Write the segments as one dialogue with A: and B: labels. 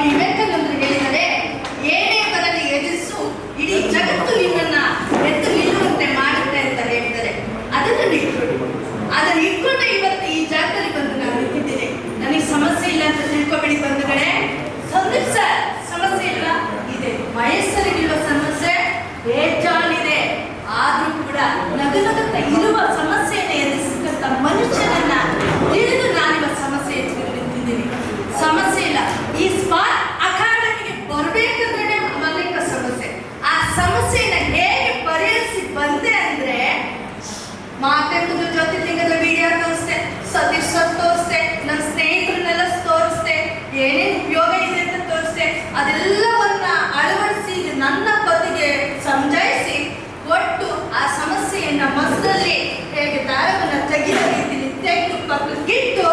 A: அப்படி வெட்டங்கள் ಮಾತಾಡ್ತಿದ್ರ ಜೊತೆ ತೆಗೆದ ವಿಡಿಯೋ ತೋರಿಸ್ದೆ ಸತೀರ್ಸೋದು ತೋರಿಸ್ದೆ ನನ್ನ ಸ್ನೇಹಿತರನ್ನೆಲ್ಲ ತೋರಿಸ್ದೆ ಏನೇನು ಉಪಯೋಗ ಇದೆ ಅಂತ ತೋರಿಸ್ದೆ ಅದೆಲ್ಲವನ್ನ ಅಳವಡಿಸಿ ನನ್ನ ಪತಿಗೆ ಸಮಜಾಯಿಸಿ ಒಟ್ಟು ಆ ಸಮಸ್ಯೆಯನ್ನ ಮನಸ್ಸಲ್ಲಿ ಹೇಗೆ ದಾರವನ್ನು ತೆಗೆದ ರೀತಿಯಲ್ಲಿ ತೆಗೆದು ಪಕ್ಕಕ್ಕಿಟ್ಟು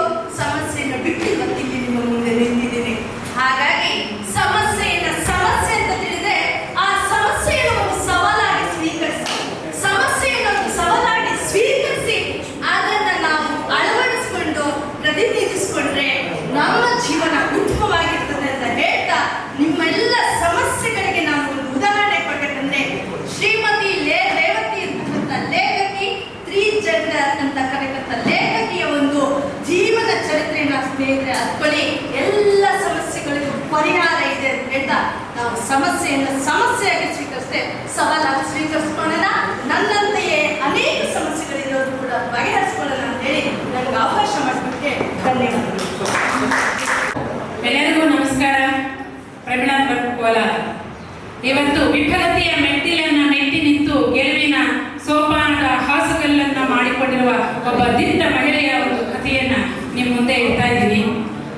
B: ಇವತ್ತು ವಿಫಲತೆಯ ಮೆಟ್ಟಿಲನ್ನ ಮೆಟ್ಟಿ ನಿಂತು ಗೆಲುವಿನ ಸೋಪಾನದ ಹಾಸುಗಲ್ಲನ್ನ ಮಾಡಿಕೊಂಡಿರುವ ಒಬ್ಬ ದಿಟ್ಟ ಮಹಿಳೆಯ ಒಂದು ಕಥೆಯನ್ನ ನಿಮ್ಮ ಮುಂದೆ ಇಡ್ತಾ ಇದ್ದೀನಿ.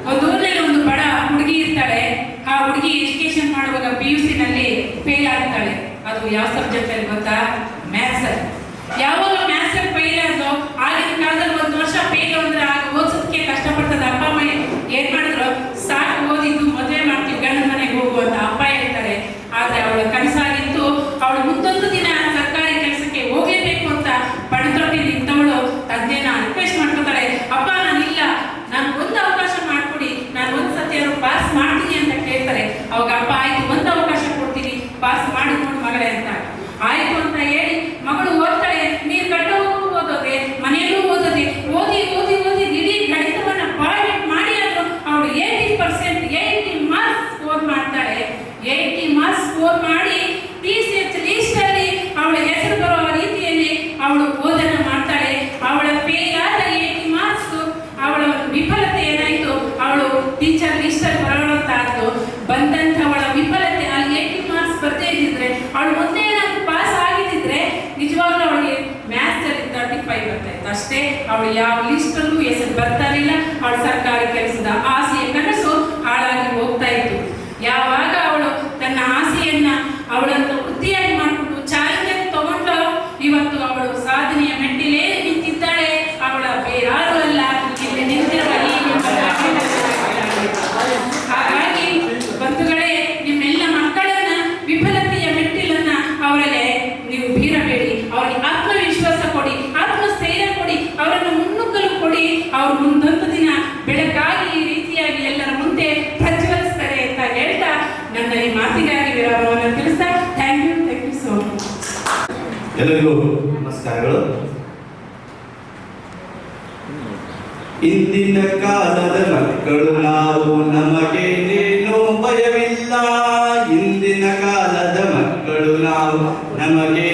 B: ಒಂದು ಊರಿನಲ್ಲಿ ಒಂದು ಬಡ ಹುಡುಗಿ ಇರ್ತಾಳೆ. ಆ ಹುಡುಗಿ ಎಜುಕೇಶನ್ ಮಾಡುವಾಗ ಪಿ ಯು ನಲ್ಲಿ ಫೇಲ್ ಆಗ್ತಾಳೆ. ಅದು ಯಾವ ಸಬ್ಜೆಕ್ಟ್ ಅಲ್ಲಿ ಗೊತ್ತಾ? ಮ್ಯಾಥ್ಸ್ ಯಾವ ಯಾವ ಲಿಸ್ಟಲ್ಲೂ ಹೆಸರು ಬರ್ತಾ ಇರಲಿಲ್ಲ. ಅವಳು ಸರ್ಕಾರಿ ಕೆಲಸದ ಆಸೆಯ ಕನಸು ಹಾಳಾಗಿ ಹೋಗ್ತಾ ಇತ್ತು ಯಾವಾಗ ಅವಳು ತನ್ನ ಆಸೆಯನ್ನ ಅವಳನ್ನು ವೃತ್ತಿಯಾಗಿ ಮಾಡಿಕೊಂಡು ಚಾಲೆಂಜ್ ತಗೊಂಡು ಇವತ್ತು ಅವಳು ಸಾಧನೆಯ ಮೆಟ್ಟಿಲೇ ನಿಂತಿದ್ದಾಳೆ ಅವಳ ಬೇರಾರು ಅಲ್ಲ ಇಲ್ಲಿ ನಿಂತಿರುವ ಈ ನಿಮ್ಮ ಹಾಗಾಗಿ ಬಂಧುಗಳೇ ನಿಮ್ಮೆಲ್ಲ ಮಕ್ಕಳನ್ನ ವಿಫಲತೆಯ ಮೆಟ್ಟಿಲನ್ನ ಅವರಲ್ಲಿ ನೀವು ಬೀರಬೇಡಿ ಅವರಿಗೆ ಆತ್ಮವಿಶ್ವಾಸ ಕೊಡಿ ಆತ್ಮಸ್ಥೈರ್ಯ ಕೊಡಿ ಅವರನ್ನು ಮುನ್ನುಗ್ಗಲು ಕೊಡಿ ಅವರು ಮುಂದೊಂದು ದಿನ ಬೆಳಕಾಗಿ ಈ ರೀತಿಯಾಗಿ ಎಲ್ಲರ ಮುಂದೆ ಪ್ರಜ್ವಲಿಸ್ತಾರೆ ಅಂತ ಹೇಳ್ತಾ ನನ್ನ ಈ ಮಾತಿಗಾಗಿ ವಿರಾಮವನ್ನು ತಿಳಿಸ್ತಾ thank you thank you so much
C: ಎಲ್ಲರಿಗೂ ನಮಸ್ಕಾರಗಳು ಇಂದಿನ ಕಾಲದ ಮಕ್ಕಳು ನಾವು ನಮಗೆ ನೀನು ಭಯವಿಲ್ಲ. ಇಂದಿನ ಕಾಲದ ಮಕ್ಕಳು ನಾವು ನಮಗೇನೇನು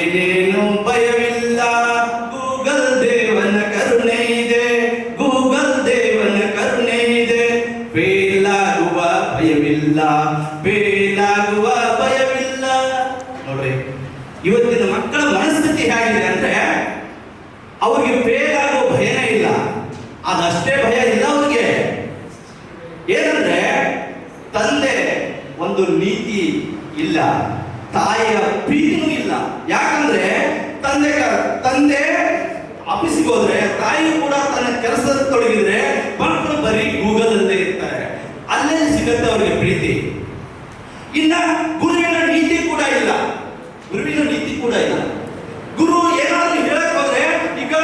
C: ತಂದೆ ಒಂದು ನೀತಿ ಇಲ್ಲ, ತಾಯಿಯ ಪ್ರೀತಿನೂ ಇಲ್ಲ. ಯಾಕಂದ್ರೆ ತಂದೆ ತಂದೆ ಆಫೀಸಿಗೆ ಹೋದ್ರೆ ತಾಯಿ ಕೂಡ ತನ್ನ ಕೆಲಸದ ತೊಡಗಿದ್ರೆ ಮಕ್ಕಳು ಬರೀ ಗೂಗಲ್ ಅಲ್ಲೇ ಇರ್ತಾರೆ. ಅಲ್ಲೇ ಸಿಗುತ್ತೆ ಅವರಿಗೆ ಪ್ರೀತಿ. ಇನ್ನ ಗುರುವಿನ ನೀತಿ ಕೂಡ ಇಲ್ಲ. ಗುರುವಿನ ನೀತಿ ಕೂಡ ಇಲ್ಲ. ಗುರು ಏನಾದ್ರೂ ಹೇಳಕ್ ಹೋದ್ರೆ, ಈಗ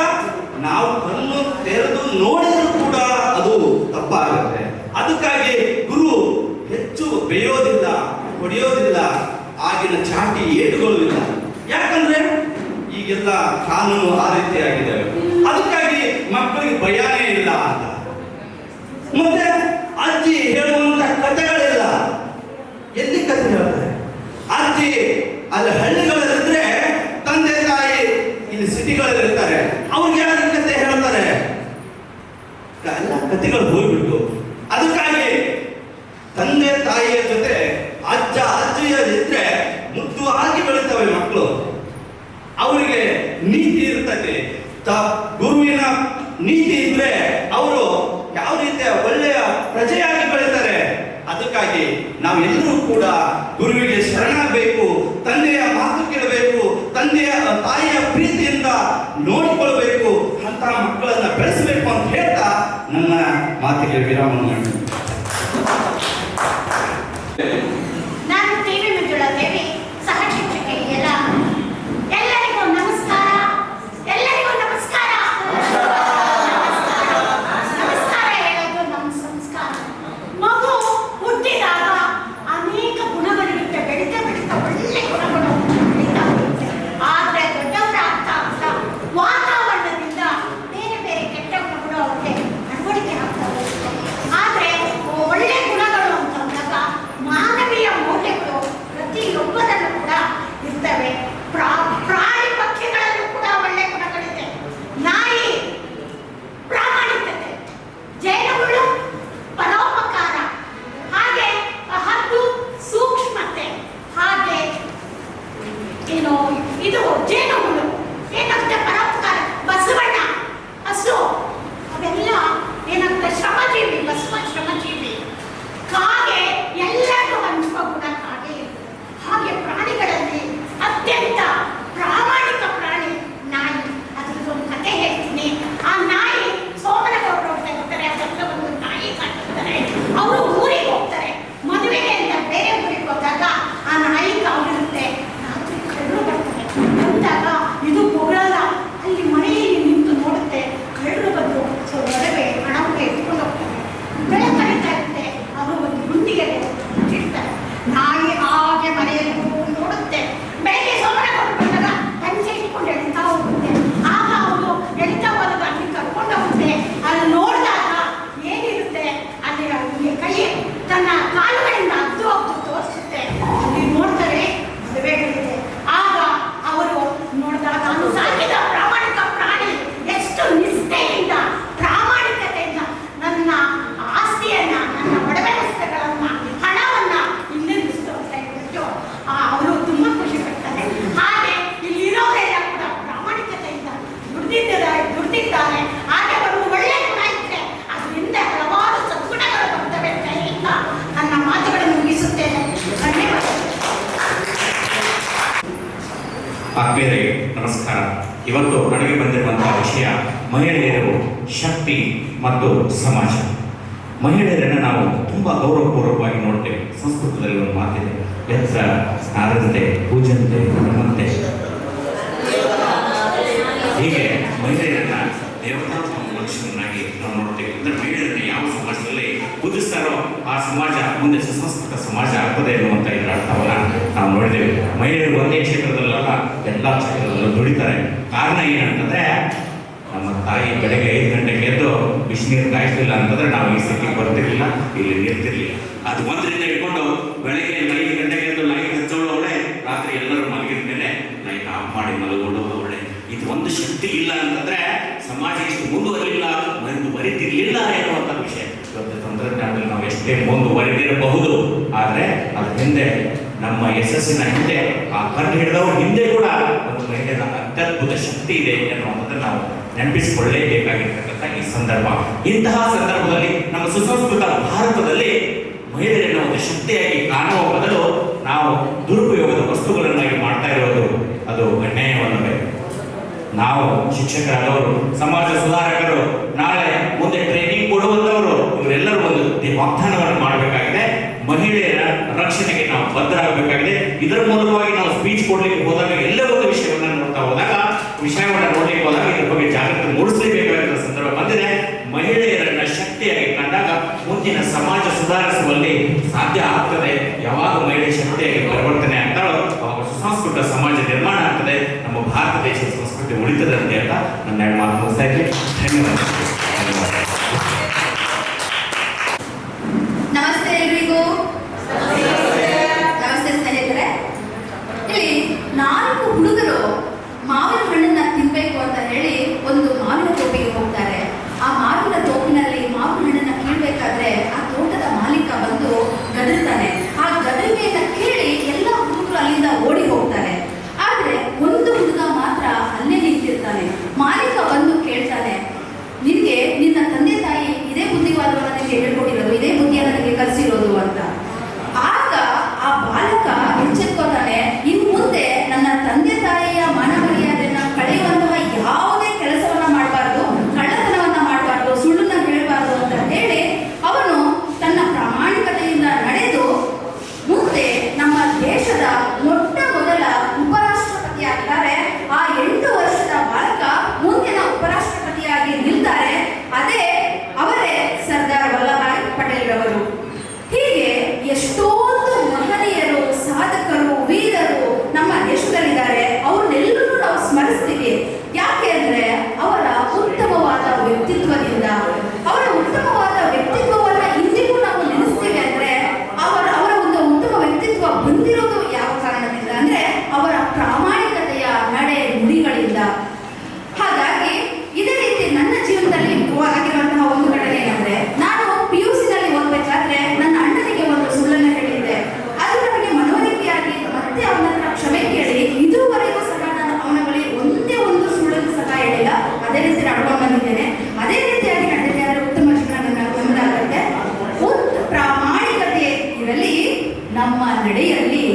C: ನಾವು ಕಣ್ಣು ತೆರೆದು ನೋಡಿದ್ರು ಕೂಡ ಅದು ತಪ್ಪಾಗುತ್ತೆ ಅದಕ್ಕಾಗಿ ಗುರು ಹೆಚ್ಚು ಬೇಯೋದಿಲ್ಲ ಹೊಡೆಯೋದಿಲ್ಲ, ಆಗಿನ ಚಾಟಿ ಏಟುಗಳು ಯಾಕಂದ್ರೆ ಈಗೆಲ್ಲ ಕಾನೂನು ಆ ರೀತಿ ಆಗಿದೆ. ಅದಕ್ಕಾಗಿ ಮಕ್ಕಳಿಗೆ ಭಯನೇ ಇಲ್ಲ ಅಂತ. ಮತ್ತೆ ಅಜ್ಜಿ ಹೇಳುವಂತ ಕಥೆಗಳಿಲ್ಲ. ಎಲ್ಲಿ ಕಥೆ ಹೇಳ್ತಾರೆ? ಅಜ್ಜಿ ಅಲ್ಲಿ ಹಳ್ಳಿಗಳಲ್ಲಿದ್ರೆ ತಂದೆ ತಾಯಿ ಇಲ್ಲಿ ಸಿಟಿಗಳಲ್ಲಿ ಇರ್ತಾರೆ ಅವ್ರಿಗೆ ಯಾರು ಕಥೆ ಹೇಳ್ತಾರೆ? ಎಲ್ಲ ಕಥೆಗಳು ಹೋಗ್ಬಿಟ್ಟು ಅದಕ್ಕಾಗಿ ತಂದೆ ತಾಯಿಯ ಜೊತೆ ಅಜ್ಜ ಅಜ್ಜಿಯರಿದ್ರೆ ಮುದ್ದು ಆಗಿ ಬೆಳಿತವೆ ಮಕ್ಕಳು ಅವರಿಗೆ ಇರ್ತದೆ. ತ- ಗುರುವಿನ ನೀತಿ ಇದ್ರೆ ಅವರು ಯಾವ ರೀತಿಯ ಒಳ್ಳೆಯ ಪ್ರಜೆಯಾಗಿ ಬೆಳೀತಾರೆ. ಅದಕ್ಕಾಗಿ ನಾವೆಲ್ಲರೂ ಕೂಡ ಗುರುವಿಗೆ ಶರಣಾಗಬೇಕು, ತಂದೆಯ ಮಾತು ಕೇಳಬೇಕು, ತಂದೆಯ ತಾಯಿಯ ಪ್ರೀತಿಯಿಂದ ನೋಡಿಕೊಳ್ಬೇಕು ಅಂತ ಮಕ್ಕಳನ್ನ ಬೆಳೆಸಬೇಕು ಅಂತ ಹೇಳ್ತಾ ನನ್ನ ಮಾತಿಗೆ ವಿರಾಮ ಮಾಡಿ
D: 一定会这 ಮಹಿಳೆಯರನ್ನು ನಾವು ತುಂಬ ಗೌರವಪೂರ್ವಕವಾಗಿ ನೋಡ್ತೇವೆ. ಸಂಸ್ಕೃತದಲ್ಲಿ ಒಂದು ಮಾತಿದೆ. ಯತ್ರ ಸ್ನಾರದಂತೆ ಪೂಜಂತೆ ಹನುಮಂತೆ ಹೀಗೆ ಮಹಿಳೆಯರನ್ನ ದೇವತಾ ಮನುಷ್ಯರನ್ನಾಗಿ ನಾವು ನೋಡ್ತೇವೆ. ಅಂದ್ರೆ ಮಹಿಳೆಯರನ್ನ ಯಾವ ಸಮಾಜದಲ್ಲಿ ಪೂಜಿಸ್ತಾರೋ ಆ ಸಮಾಜ ಮುಂದೆ ಸುಸಂಸ್ಕೃತ ಸಮಾಜ ಆಗ್ತದೆ ಎನ್ನುವಂಥ ಇದರ ಅರ್ಥವನ್ನ ನಾವು ನೋಡಿದ್ದೇವೆ ಮಹಿಳೆಯರು ಒಂದೇ ಕ್ಷೇತ್ರದಲ್ಲೆಲ್ಲ, ಎಲ್ಲ ಕ್ಷೇತ್ರದಲ್ಲೂ ದುಡಿತಾರೆ. ಕಾರಣ ಏನಂತಂದ್ರೆ ನಮ್ಮ ತಾಯಿ ಬೆಳಗ್ಗೆ ಐದು ಗಂಟೆಗೆ ಎದ್ದು, ಬಿಸಿನೀರು ಕಾಯಿಸಲಿಲ್ಲ ಅಂತಂದ್ರೆ ನಾವು ಈ ಸ್ಥಿತಿಗೆ ಬರ್ತಿರ್ಲಿಲ್ಲ, ಇಲ್ಲಿ ನಿಲ್ತಿರ್ಲಿಲ್ಲ ಅದು ಒಂದರಿಂದ ಇಟ್ಕೊಂಡು ಬೆಳಗ್ಗೆ ಐದು ಗಂಟೆಗೆ ಎದ್ದು ಲೈಟ್ ಹಚ್ಚೋಳು ಅವಳೆ, ರಾತ್ರಿ ಎಲ್ಲರೂ ಮಲಗಿದ ಮೇಲೆ ಲೈಟ್ ಆಫ್ ಮಾಡಿ ಮಲಗೋಳು ಅವಳೆ. ಇದು ಒಂದು ಶಕ್ತಿ ಇಲ್ಲ ಅಂತಂದ್ರೆ ಸಮಾಜ ಇಷ್ಟು ಮುಂದುವರಿಲಿಲ್ಲ ಮುಂದುವರಿತಿರ್ಲಿಲ್ಲ ಎನ್ನುವಂಥ ವಿಷಯ. ಇವತ್ತು ತಂತ್ರಜ್ಞಾನದಲ್ಲಿ ನಾವು ಎಷ್ಟೇ ಮುಂದುವರೆದಿರಬಹುದು, ಆದರೆ ಅದ್ರ ಹಿಂದೆ ನಮ್ಮ ಯಶಸ್ಸಿನ ಹಿಂದೆ, ಆ ಕಣ್ಣು ಹಿಡಿದವ್ರ ಹಿಂದೆ ಕೂಡ ಒಂದು ಮಹಿಳೆಯ ಅತ್ಯದ್ಭುತ ಶಕ್ತಿ ಇದೆ ಎನ್ನುವಂಥದ್ದನ್ನು ನಾವು ನೆನಪಿಸಿಕೊಳ್ಳಲೇಬೇಕಾಗಿರ್ತಕ್ಕಂಥ ಈ ಸಂದರ್ಭ. ಇಂತಹ ಸಂದರ್ಭದಲ್ಲಿ ನಮ್ಮ ಸುಸಂಸ್ಕೃತ ಭಾರತದಲ್ಲಿ ಮಹಿಳೆಯರನ್ನ ಒಂದು ಶಕ್ತಿಯಾಗಿ ಕಾಣುವ ಬದಲು ನಾವು ದುರುಪಯೋಗದ ವಸ್ತುಗಳನ್ನಾಗಿ ಮಾಡ್ತಾ ಇರೋದು ಅದು ಅನ್ಯಾಯವಲ್ಲವೇ? ನಾವು ಶಿಕ್ಷಕರಾದವರು, ಸಮಾಜ ಸುಧಾರಕರು, ನಾಳೆ ಮುಂದೆ ಟ್ರೈನಿಂಗ್ ಕೊಡುವಂತವರು, ಇವರೆಲ್ಲರೂ ಒಂದು ವಾಗ್ದಾನವನ್ನು ಮಾಡಬೇಕಾಗಿದೆ. ಮಹಿಳೆಯರ ರಕ್ಷಣೆಗೆ ನಾವು ಬದ್ಧರಾಗಬೇಕಾಗಿದೆ. ಇದರ ಮೂಲಕವಾಗಿ ನಾವು ಸ್ಪೀಚ್ ಕೊಡ್ಲಿಕ್ಕೆ ಹೋದಾಗ ಎಲ್ಲ ಒಂದು ವಿಷಯವನ್ನ ನೋಡ್ತಾ ಹೋದಾಗ, ವಿಷಯವನ್ನ ನೋಡ್ಲಿಕ್ಕೆ ಹೋದಾಗ ಇದ್ರ ಬಗ್ಗೆ ಜಾಗೃತಿ ಮೂಡಿಸಲೇಬೇಕಾದ ಸಂದರ್ಭ ಬಂದಿದೆ. ಮಹಿಳೆಯರನ್ನ ಶಕ್ತಿಯಾಗಿ ಕಂಡಾಗ ಮುಂದಿನ ಸಮಾಜ ಸುಧಾರಿಸುವಲ್ಲಿ ಸಾಧ್ಯ ಆಗ್ತದೆ. ಯಾವಾಗ ಮಹಿಳೆ ಶಕ್ತಿಯಾಗಿ ಪರಿವರ್ತನೆ ಆಗ್ತಾಳೋ, ಅವಾಗ ಸುಸಂಸ್ಕೃತ ಸಮಾಜ ನಿರ್ಮಾಣ ಆಗ್ತದೆ. ನಮ್ಮ ಭಾರತ ದೇಶದ ಸಂಸ್ಕೃತಿ ಉಳಿತದಂತೆ ಅಂತ ನನ್ನ ಮಾತು ಮುಗಿಸ್ತಾ ಇದ್ದೀನಿ. ಧನ್ಯವಾದ
E: ಹೇಳ್ಕೊಟ್ಟಿರೋದು. ಇದೇ ಬುದ್ಧಿಯನ್ನು ನಿನಗೆ ಕಲಿಸಿರೋದು ಅಂತ ಆಗ ಆ ಬಾಲಕ ಎಚ್ಚೆತ್ಕೋತಾನೆ ಇನ್ ಮುಂದೆ ನನ್ನ ತಂದೆ ತಾಯಿಯ ಮಾನ ಮರ್ಯಾದೆಯನ್ನ ಕಳೆಯುವಂತಹ ಯಾವುದೇ ಕೆಲಸವನ್ನ ಮಾಡಬಾರ್ದು ಕಳ್ಳತನವನ್ನ ಮಾಡಬಾರ್ದು ಸುಳ್ಳನ್ನ ಹೇಳಬಾರ್ದು ಅಂತ ಹೇಳಿ ಅವನು ತನ್ನ ಪ್ರಾಮಾಣಿಕತೆಯಿಂದ ನಡೆದು ಮುಂದೆ ನಮ್ಮ ದೇಶದ ಮೊಟ್ಟ ಮೊದಲ ಉಪರಾಷ್ಟ್ರಪತಿ ಆಗ್ತಾರೆ ಆ ಎಂಟು ವರ್ಷದ ಬಾಲಕ ಮುಂದಿನ ಉಪರಾಷ್ಟ್ರಪತಿಯಾಗಿ ನಿಲ್ತಾರೆ ಅದೇ ಅವರೇ ಸರ್ದಾರ್ ವಲ್ಲಭಾಯ್ ಪಟೇಲ್ ರವರು ಹೀಗೆ ಎಷ್ಟೊಂದು ಮಹನೀಯರು ಸಾಧಕರು ವೀರರು ನಮ್ಮ ದೇಶದಲ್ಲಿದ್ದಾರೆ ಅವ್ರನ್ನೆಲ್ಲರೂ ನಾವು ಸ್ಮರಿಸ್ತೀವಿ ಯಾಕೆ ಅಂದ್ರೆ ಅವರ ಉತ್ತಮವಾದ ವ್ಯಕ್ತಿತ್ವದಿಂದ ಅವರ ಉತ್ತಮವಾದ ವ್ಯಕ್ತಿತ್ವವನ್ನ ಇಂದಿಗೂ ನಾವು ನೆನೆಸ್ತೀವಿ ಅಂದ್ರೆ ಅವರ ಅವರ ಒಂದು ಉತ್ತಮ ವ್ಯಕ್ತಿತ್ವ ಬಂದಿರೋದು ಯಾವ ಕಾರಣದಿಂದ ಅಂದ್ರೆ ಅವರ ಪ್ರಾಮಾಣಿಕತೆಯ ನಡೆ ನುಡಿಗಳಿಂದ ಹಾಗಾಗಿ ಇದೇ ರೀತಿ ನನ್ನ ಜೀವನದಲ್ಲಿ ಆಗಿರುವಂತಹ ಒಂದು ಘಟನೆ ಏನಂದ್ರೆ ನಾನು ಪಿ ಯು ನಲ್ಲಿ ಓದ್ಬೇಕಾದ್ರೆ ನನ್ನ ಅಣ್ಣನಿಗೆ ಒಂದು ಸುಳ್ಳನ್ನು ಹೇಳಿದ್ದೆ ಅದು ನನಗೆ ಮನವರಿಕೆಯಾಗಿ ಮತ್ತೆ ಅವನ ಹತ್ರ ಕ್ಷಮೆ ಕೇಳಿ ಇದುವರೆಗೂ ಸಹ ನಾನು ಅವನ ಬಳಿ ಒಂದೇ ಒಂದು ಸುಳ್ಳನ್ನು ಸಹ ಹೇಳಿಲ್ಲ ಅದೇ ರೀತಿ ನಡ್ಕೊಂಡು ಬಂದಿದ್ದೇನೆ ಅದೇ ರೀತಿಯಾಗಿ ನಡೆದಿದೆ ಆದರೆ ಉತ್ತಮ ಜೀವನ ನನ್ನ ನಮ್ಮದಾಗುತ್ತೆ ಉತ್ ಪ್ರಾಮಾಣಿಕತೆ ಇರಲಿ ನಮ್ಮ ನಡೆಯಲ್ಲಿ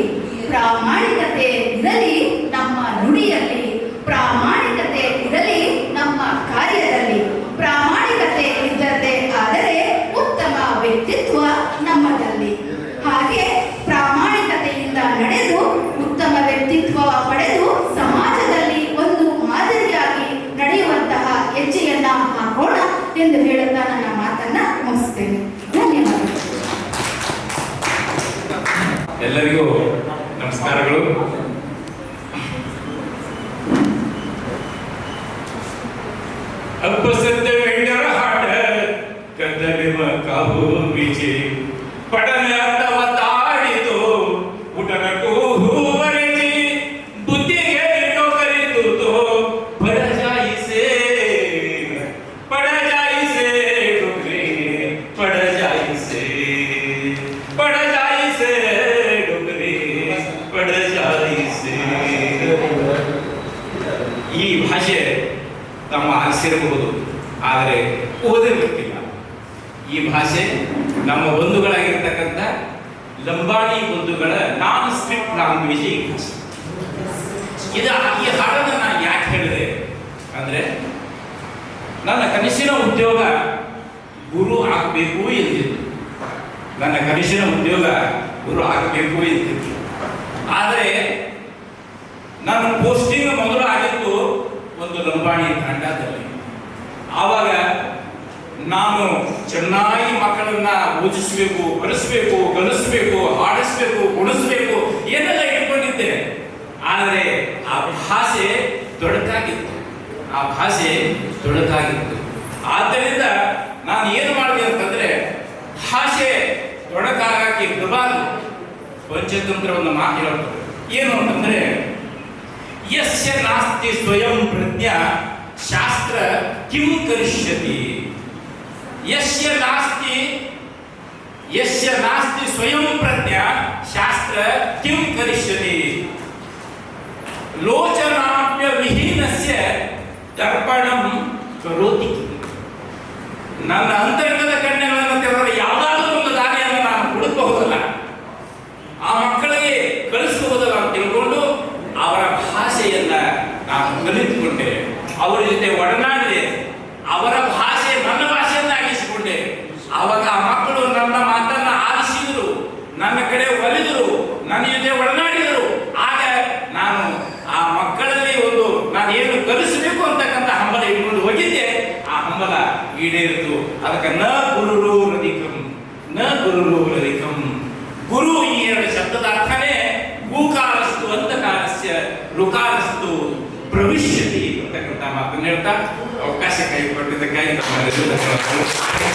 E: ಪ್ರಾಮಾಣಿಕತೆ ಇರಲಿ ನಮ್ಮ ನುಡಿಯಲ್ಲಿ ಪ್ರಾಮಾಣಿಕತೆ ಇರಲಿ ನಮ್ಮ ಕಾರ್ಯದಲ್ಲಿ ಪ್ರಾಮಾಣಿಕತೆ ಇದ್ದದ್ದೇ ಆದರೆ ಉತ್ತಮ ವ್ಯಕ್ತಿತ್ವ ನಮ್ಮದಲ್ಲಿ ಹಾಗೆ ಪ್ರಾಮಾಣಿಕತೆಯಿಂದ ನಡೆದು ಉತ್ತಮ ವ್ಯಕ್ತಿತ್ವ ಪಡೆದು ಸಮಾಜದಲ್ಲಿ ಒಂದು ಮಾದರಿಯಾಗಿ ನಡೆಯುವಂತಹ ಹೆಜ್ಜೆಯನ್ನ ಹಾಕೋಣ ಎಂದು ಹೇಳುತ್ತಾ ನನ್ನ ಮಾತನ್ನ ಮುಗಿಸ್ತೇನೆ. ಧನ್ಯವಾದಗಳು.
F: ಎಲ್ಲರಿಗೂ ನಮಸ್ಕಾರಗಳು. ಪಡಜಾಯಿಸೆ ಪಡಜಾಯಿಸೆ जाई से। ಈ ಭಾಷೆ ತಮ್ಮ ಅನಿಸಿರಬಹುದು ಆದರೆ ಓದಿರ್ಲಿಕ್ಕಿಲ್ಲ. ಈ ಭಾಷೆ ನಮ್ಮ ಬಂಧುಗಳಾಗಿರ್ತಕ್ಕಂಥ ಲಂಬಾಣಿ ಬಂಧುಗಳ ನಾನ್ ಸ್ಕ್ರಿಪ್ಟ್ ಲ್ಯಾಂಗ್ವೇಜ್ ಈ ಭಾಷೆ. ಇದು ಈ ಹಾಡನ್ನು ನಾನು ಯಾಕೆ ಹೇಳಿದೆ ಅಂದ್ರೆ, ನನ್ನ ಕನಸಿನ ಉದ್ಯೋಗ ಗುರು ಆಗಬೇಕು ಎಂದಿತ್ತು ನನ್ನ ಕನಸಿನ ಉದ್ಯೋಗ ಗುರು ಆಗಬೇಕು ಎಂದಿತ್ತು ಆದರೆ ನಾನು ಪೋಸ್ಟಿಂಗ್ ಮೊದಲು ಆಗಿತ್ತು ಒಂದು ಲಂಬಾಣಿ ತಂಡದಲ್ಲಿ. ಆವಾಗ ನಾನು ಚೆನ್ನಾಗಿ ಮಕ್ಕಳನ್ನ ಓದಿಸ್ಬೇಕು, ಬರೆಸ್ಬೇಕು, ಕಲಿಸ್ಬೇಕು ಆಡಿಸ್ಬೇಕು ಉಳಿಸ್ಬೇಕು ಏನೆಲ್ಲ ಇಟ್ಕೊಂಡಿದ್ದೆ. ಆದರೆ ಆ ಭಾಷೆ ದೊಡ್ಡದಾಗಿತ್ತು ಆ ಭಾಷೆ ದೊಡ್ಡದಾಗಿತ್ತು ಆದ್ದರಿಂದ ನಾನು ಏನು ಮಾಡಿದೆ ಅಂತಂದ್ರೆ, ಭಾಷೆ ತೊಡಕಾಗಕ್ಕೆ ಇರಬಾರ್ದು ಪಂಚತಂತ್ರವನ್ನು ಮಾತಿರೋದು. ಏನು ಅಂತಂದ್ರೆ, ಯಸ್ಯ ನಾಸ್ತಿ ಸ್ವಯಂ ಪ್ರಜ್ಞಾ ಶಾಸ್ತ್ರ ಕಿಂ ಕರಿಷ್ಯತಿ. ಯಸ್ಯ ನಾಸ್ತಿ ಯಸ್ಯ ನಾಸ್ತಿ ಸ್ವಯಂ ಪ್ರಜ್ಞಾ ಶಾಸ್ತ್ರ ಕಿಂ ಕರಿಷ್ಯತಿ. ಲೋಚನಾಪ್ಯ ವಿಹೀನಸ್ಯ ದರ್ಪಣಂ ಕರೋತಿ. ನನ್ನ ಅಂತರ್ಗತ ಕಣ್ಣುಗಳನ್ನು ತೆರೆದರೆ ಯಾವುದಾದ್ರೂ ಒಂದು ದಾರಿಯನ್ನು ನಾನು ಹುಡುಕಬಹುದಲ್ಲ ಆ ಮಕ್ಕಳಿಗೆ ಕಲಿಸಬಹುದಲ್ಲ ಅಂತ ತಿಳ್ಕೊಂಡು ಅವರ ಭಾಷೆಯನ್ನ ನಾನು ಕಲಿತುಕೊಂಡೆ ಅವರ ಜೊತೆ ಒಡನಾಡಿದೆ ಅವರ ಭಾಷೆ ನನ್ನ ಭಾಷೆಯನ್ನಾಗಿಸಿಕೊಂಡೆ ಆವಾಗ ಆ ಮಕ್ಕಳು ನನ್ನ ಮಾತನ್ನ ಆಲಿಸಿದರು ನನ್ನ ಕಡೆ ಒಲಿದರು ನನ್ನ ಜೊತೆ ಒಡನಾಡಿದರು ಆಗ ನಾನು ಆ ಮಕ್ಕಳಲ್ಲಿ ಒಂದು ನಾನು ಏನು ಕಲಿಸಬೇಕು ಅಂತಕ್ಕಂಥ ಹಂಬಲ ಇಟ್ಕೊಂಡು ಹೋಗಿದ್ದೆ ಆ ಹಂಬಲ ಈಡೇರಿತು ಅದಕ್ಕೆ ನ ಗುರುರು ರದಿಕಂ ರದಿಕಂ ಗುರು ಈ ಎರಡು ಶಬ್ದದ ಅರ್ಥನೇ ಭೂಕಾಲಸ್ತು ಅಂತಕಾಲಸ್ಯ ಋಕಾಲಸ್ತು ಪ್ರವಿಶ್ಯತಿ ಅಂತಕ್ಕಂಥ ಮಾತನ್ನು ಹೇಳ್ತಾ ಅವಕಾಶ ಕೈ ಕೊಟ್ಟಿದ್ದಕ್ಕಾಗಿ ತಮ್ಮ